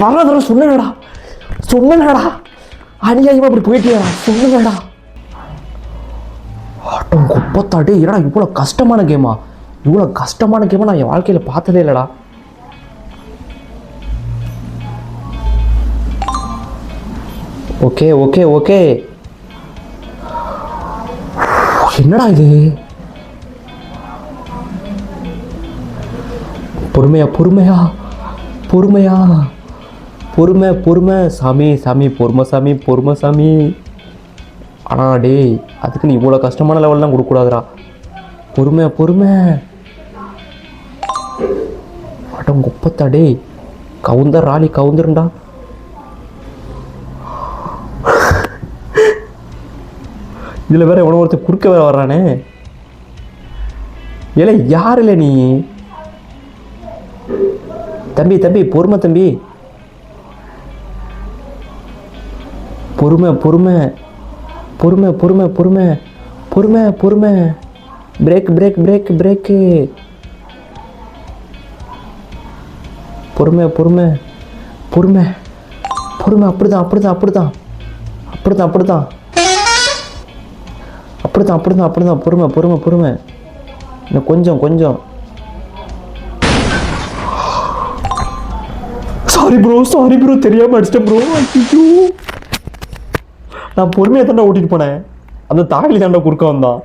வர வர சொன்னடா சொன்னடா அநியாயமா அப்படி போயிட்டியா சொன்னடா ஆட்டம் குப்பத்தாட்டு என்னடா இவ்வளோ கஷ்டமான கேமா இவ்வளோ கஷ்டமான கேமா நான் என் வாழ்க்கையில் பார்த்ததே இல்லைடா. Okay okay okay. என்னடா இது? பொறுமையா பொறுமையா பொறுமையா. பொறுமை பொறுமை சாமி சாமி பொறுமை சாமி பொறுமை சாமி. ஆனால் டேய் அதுக்கு நீ இவ்வளோ கஷ்டமான லெவல்லாம் கொடுக்கக்கூடாதுடா. பொறுமை பொறுமை. அடம் குப்பத்தா டேய். கவுந்தர் ராலி கவுந்துருண்டா இதில் வேற எவ்வளோ ஒருத்தர் குறுக்க வேற வர்றானே. ஏலே யார் இல்லை நீ? தம்பி தம்பி பொறுமை தம்பி. பொறுமை பொறுமை பொறுமை பொறுமை பொறுமை பொறுமை பொறுமை. பிரேக் பிரேக் பிரேக் பிரேக்கு பொறுமை பொறுமை பொறுமை. பொறுமை அப்படி தான் அப்படி தான் அப்படி தான் அப்படி தான் அப்படி தான் அப்படி தான் அப்படி தான் அப்படி தான் பொறுமை பொறுமை பொறுமை. இன்னும் கொஞ்சம் கொஞ்சம். சாரி ப்ரோ சாரி ப்ரோ தெரியாமல் அடிச்சிட்டேன் ப்ரோ ஐயோ. நான் பொறுமையாக தாண்டா ஓட்டிட்டு போனேன். அந்த தாகலி தாண்டா குறுக்க வந்தான்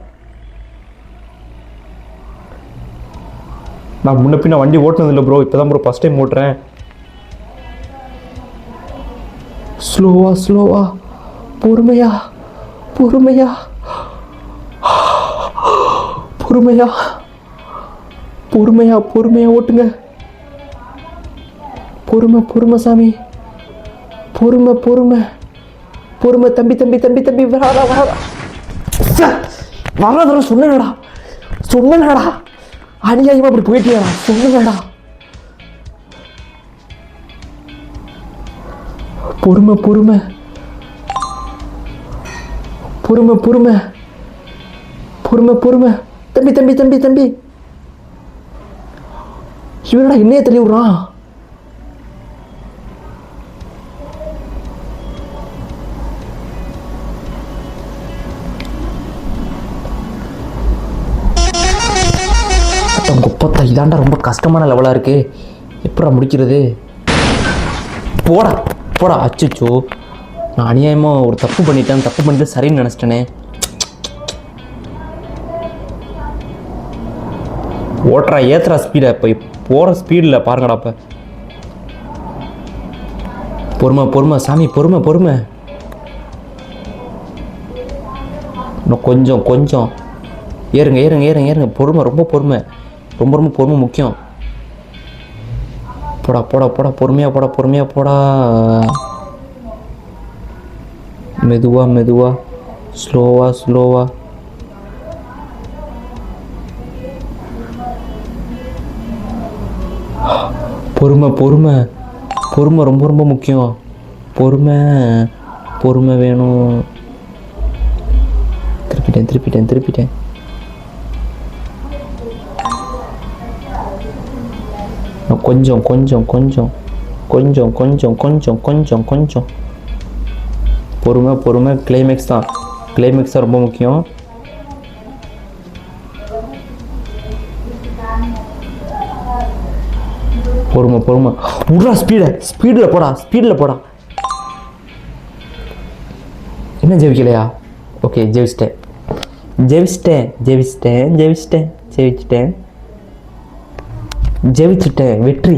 நான் முன்ன பின்ன வண்டி ஓட்டினது இல்லை ப்ரோ இப்போ தான் ப்ரோ ஃபஸ்ட் டைம் ஓட்டுறேன். ஸ்லோவா ஸ்லோவா பொறுமையா பொறுமையா. பொறுமையா பொறுமையா பொறுமையா ஓட்டுங்க. பொறுமை பொறுமை சாமி. பொறுமை பொறுமை. பொறுமை தம்பி தம்பி தம்பி தம்பி வராதா வராதா வராதடா சொன்னடா சொன்னடா அநியாயமா அப்படி போயிட்டியா? சொன்னடா பொறுமை பொறுமை. பொறுமை பொறுமை. பொறுமை பொறுமை. தம்பி தம்பி தம்பி தம்பி. இவனடா என்னைய தள்ளி விடுறான். முப்பத்தா இதாண்டா ரொம்ப கஷ்டமான லெவலாக இருக்கு. எப்படா முடிக்கிறது? போடா போடா. அச்சுச்சோ. நான் அநியாயமாக ஒரு தப்பு பண்ணிட்டேன். தப்பு பண்ணிட்டு சரின்னு நினச்சிட்டேனே. ஓட்டுறா ஏத்துறா ஸ்பீடை இப்போ போகிற ஸ்பீடில் பாருங்கடா இப்போ பொறுமை பொறுமை. சாமி பொறுமை பொறுமை. இன்னும் கொஞ்சம் கொஞ்சம். ஏறுங்க ஏறுங்க ஏறுங்க ஏறுங்க. பொறுமை ரொம்ப பொறுமை. ரொம்ப ரொம்ப பொறுமை முக்கியம். போடா போடா போடா பொறுமையாக போடா பொறுமையாக போடா. மெதுவாக மெதுவாக ஸ்லோவா ஸ்லோவா. பொறுமை பொறுமை. பொறுமை ரொம்ப ரொம்ப முக்கியம். பொறுமை பொறுமை வேணும். திருப்பிட்டேன் திருப்பிட்டேன் திருப்பிட்டேன். கொஞ்சம் கொஞ்சம் கொஞ்சம் கொஞ்சம் கொஞ்சம் கொஞ்சம் கொஞ்சம் கொஞ்சம் பொறுமை பொறுமை கிளைமேக்ஸ் தான் கிளைமேக்ஸ் தான் ரொம்ப முக்கியம் பொறுமை பொறுமை விட்றா ஸ்பீடை ஸ்பீடில் போடா ஸ்பீடில் போடா என்ன ஜெயிக்கலையா ஓகே ஜெயிச்சிட்டேன் ஜெயிச்சிட்டேன் ஜெயிச்சிட்டேன் ஜெயிச்சிட்டேன் ஜெயிச்சிட்டேன் ஜெயிச்சிட்டேன் வெற்றி.